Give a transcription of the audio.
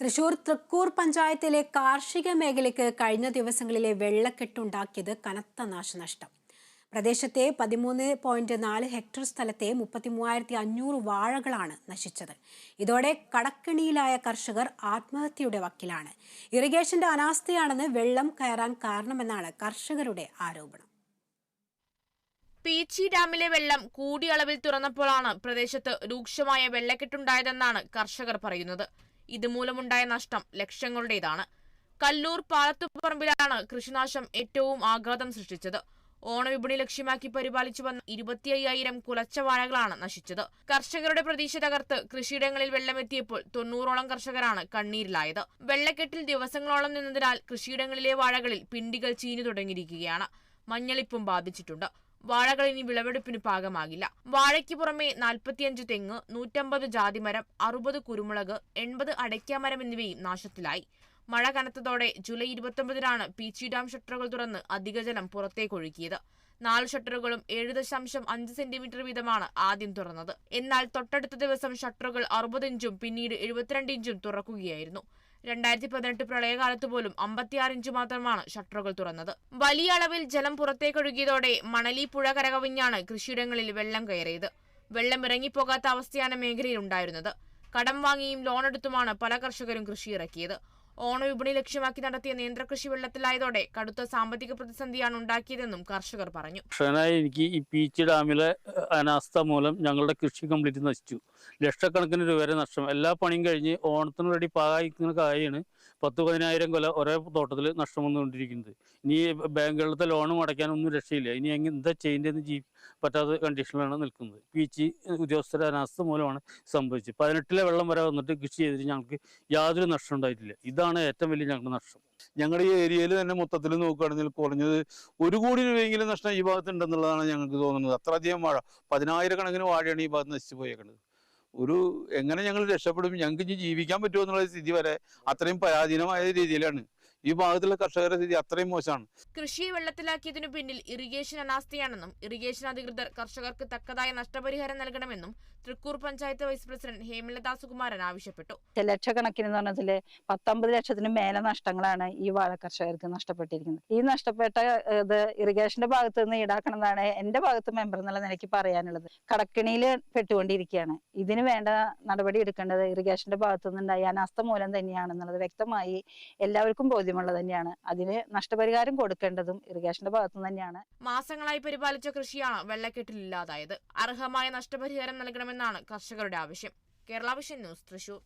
തൃശൂർ തൃക്കൂർ പഞ്ചായത്തിലെ കാർഷിക മേഖലയ്ക്ക് കഴിഞ്ഞ ദിവസങ്ങളിലെ വെള്ളക്കെട്ടുണ്ടാക്കിയത് കനത്ത നാശനഷ്ടം. പ്രദേശത്തെ പതിമൂന്ന് പോയിന്റ് നാല് ഹെക്ടർ സ്ഥലത്തെ മുപ്പത്തി മൂവായിരത്തി അഞ്ഞൂറ് വാഴകളാണ് നശിച്ചത്. ഇതോടെ കടക്കിണിയിലായ കർഷകർ ആത്മഹത്യയുടെ വക്കിലാണ്. ഇറിഗേഷന്റെ അനാസ്ഥയാണെന്ന് വെള്ളം കയറാൻ കാരണമെന്നാണ് കർഷകരുടെ ആരോപണം. പീച്ചി ഡാമിലെ വെള്ളം കൂടിയളവിൽ തുറന്നപ്പോഴാണ് പ്രദേശത്ത് രൂക്ഷമായ വെള്ളക്കെട്ടുണ്ടായതെന്നാണ് കർഷകർ പറയുന്നത്. ഇതുമൂലമുണ്ടായ നഷ്ടം ലക്ഷങ്ങളുടേതാണ് കല്ലൂർ പാലത്തുപറമ്പിലാണ് കൃഷിനാശം ഏറ്റവും ആഘാതം സൃഷ്ടിച്ചത്. ഓണവിപണി ലക്ഷ്യമാക്കി പരിപാലിച്ചു വന്ന ഇരുപത്തി അയ്യായിരം കുലച്ച വാഴകളാണ് നശിച്ചത്. കർഷകരുടെ പ്രതീക്ഷ തകർത്ത് കൃഷിയിടങ്ങളിൽ വെള്ളമെത്തിയപ്പോൾ തൊണ്ണൂറോളം കർഷകരാണ് കണ്ണീരിലായത്. വെള്ളക്കെട്ടിൽ ദിവസങ്ങളോളം നിന്നതിനാൽ കൃഷിയിടങ്ങളിലെ വാഴകളിൽ പിണ്ടികൾ ചീഞ്ഞു തുടങ്ങിയിരിക്കുകയാണ്. മഞ്ഞളിപ്പും ബാധിച്ചിട്ടുണ്ട്. വാഴകൾ ഇനി വിളവെടുപ്പിന് പാകമാകില്ല. വാഴയ്ക്ക് പുറമെ നാൽപ്പത്തിയഞ്ച് തെങ്ങ് നൂറ്റമ്പത് ജാതിമരം അറുപത് കുരുമുളക് എൺപത് അടയ്ക്കാമരം എന്നിവയും നാശത്തിലായി. മഴ കനത്തതോടെ ജൂലൈ ഇരുപത്തൊമ്പതിനാണ് പീച്ചി ഡാം ഷട്ടറുകൾ തുറന്ന് അധിക ജലം പുറത്തേക്കൊഴുക്കിയത് നാല് ഷട്ടറുകളും ഏഴ് ദശാംശം അഞ്ച് സെന്റിമീറ്റർ വീതമാണ് ആദ്യം തുറന്നത്. എന്നാൽ തൊട്ടടുത്ത ദിവസം ഷട്ടറുകൾ അറുപത് ഇഞ്ചും പിന്നീട് എഴുപത്തിരണ്ട് ഇഞ്ചും തുറക്കുകയായിരുന്നു. രണ്ടായിരത്തി പതിനെട്ട് പ്രളയകാലത്ത് പോലും അമ്പത്തിയാറ് ഇഞ്ച് മാത്രമാണ് ഷട്ടറുകൾ തുറന്നത്. വലിയ അളവിൽ ജലം പുറത്തേക്കൊഴുകിയതോടെ മണലി പുഴ കരകവിഞ്ഞാണ് കൃഷിയിടങ്ങളിൽ വെള്ളം കയറിയത്. വെള്ളം ഇറങ്ങിപ്പോകാത്ത അവസ്ഥയാണ് മേഖലയിൽ ഉണ്ടായിരുന്നത്. കടം വാങ്ങിയും ലോണെടുത്തുമാണ് പല കർഷകരും കൃഷി ഇറക്കിയത് ഓണവിപണി ലക്ഷ്യമാക്കി നടത്തിയ നിയന്ത്രകൃഷി വെള്ളത്തിലായതോടെ കടുത്ത സാമ്പത്തിക പ്രതിസന്ധിയാണ് ഉണ്ടാക്കിയതെന്നും കർഷകർ പറഞ്ഞു. എനിക്ക് ഈ പീച്ച് ഡാമിലെ അനാസ്ഥ മൂലം ഞങ്ങളുടെ കൃഷി കംപ്ലീറ്റ് നശിച്ചു. ലക്ഷക്കണക്കിന് രൂപ വരെ നഷ്ടം. എല്ലാ പണിയും കഴിഞ്ഞ് ഓണത്തിന് വേണ്ടി പാകായിക്കുന്ന കായാണ് പത്ത് പതിനായിരം കൊല ഒരേ തോട്ടത്തിൽ നഷ്ടം വന്നുകൊണ്ടിരിക്കുന്നത് ഇനി ബാങ്കുകളിലത്തെ ലോണും അടയ്ക്കാനൊന്നും രക്ഷയില്ല. ഇനി എന്താ ചെയ്യേണ്ടതെന്ന് ജീ പറ്റാത്ത കണ്ടീഷനിലാണ് നിൽക്കുന്നത്. പീച്ച് ഉദ്യോഗസ്ഥരുടെ അനാസ്ഥ മൂലമാണ് സംഭവിച്ചത്. പതിനെട്ടിലെ വെള്ളം വരെ വന്നിട്ട് കൃഷി ചെയ്തിട്ട് ഞങ്ങൾക്ക് യാതൊരു നഷ്ടം ഉണ്ടായിട്ടില്ല. ഇതാണ് ഏറ്റവും വലിയ ഞങ്ങളുടെ നഷ്ടം. ഞങ്ങളുടെ ഈ ഏരിയയിൽ തന്നെ മൊത്തത്തിൽ നോക്കുകയാണെങ്കിൽ കുറഞ്ഞത് ഒരു കോടി രൂപയെങ്കിലും നഷ്ടം ഈ ഭാഗത്ത് ഉണ്ടെന്നുള്ളതാണ് ഞങ്ങൾക്ക് തോന്നുന്നത്. അത്രയധികം വാഴ പതിനായിരക്കണക്കിന് വാഴയാണ് ഈ ഭാഗത്ത് നശിച്ചു പോയേക്കുന്നത് ഒരു എങ്ങനെ ഞങ്ങൾ രക്ഷപ്പെടും ഞങ്ങൾക്ക് ഇനി ജീവിക്കാൻ പറ്റുമോ എന്നുള്ള സ്ഥിതി വരെ അത്രയും പരാധീനമായ രീതിയിലാണ്. ഈ ഭാഗത്തുള്ള കർഷകരുടെ സ്ഥിതി അത്രയും മോശമാണ്. കൃഷിയെ വെള്ളത്തിലാക്കിയതിനു പിന്നിൽ ഇറിഗേഷൻ അനാസ്ഥയാണെന്നും ഇറിഗേഷൻ അധികൃതർ കർഷകർക്ക് തക്കതായ നഷ്ടപരിഹാരം നൽകണമെന്നും തൃക്കൂർ പഞ്ചായത്ത് വൈസ് പ്രസിഡന്റ് ഹേമലത സുകുമാരൻ ആവശ്യപ്പെട്ടു ലക്ഷക്കണക്കിന് പറഞ്ഞതിൽ പത്തൊമ്പത് ലക്ഷത്തിന് മേലെ നഷ്ടങ്ങളാണ് ഈ വാഴ കർഷകർക്ക് നഷ്ടപ്പെട്ടിരിക്കുന്നത്. ഈ നഷ്ടപ്പെട്ട ഇത് ഇറിഗേഷന്റെ ഭാഗത്ത് നിന്ന് ഈടാക്കണമെന്നാണ് എന്റെ ഭാഗത്ത് മെമ്പർ എന്നുള്ള നിലയ്ക്ക് പറയാനുള്ളത്. കടക്കിണിയിൽ പെട്ടുകൊണ്ടിരിക്കുകയാണ്. ഇതിന് വേണ്ട നടപടി എടുക്കേണ്ടത് ഇറിഗേഷന്റെ ഭാഗത്തു നിന്നുണ്ടായ അനാസ്ഥ മൂലം തന്നെയാണെന്നുള്ളത് വ്യക്തമായി എല്ലാവർക്കും ബോധ്യമുള്ളത് തന്നെയാണ്. അതിന് നഷ്ടപരിഹാരം കൊടുക്കേണ്ടതും ഇറിഗേഷന്റെ ഭാഗത്തു തന്നെയാണ്. മാസങ്ങളായി പരിപാലിച്ച കൃഷിയാണ് വെള്ളക്കെട്ടിൽ ഇല്ലാതായത്. അർഹമായ നഷ്ടപരിഹാരം നൽകണമെന്നാണ് കർഷകരുടെ ആവശ്യം. Kerala vision news Thrissur.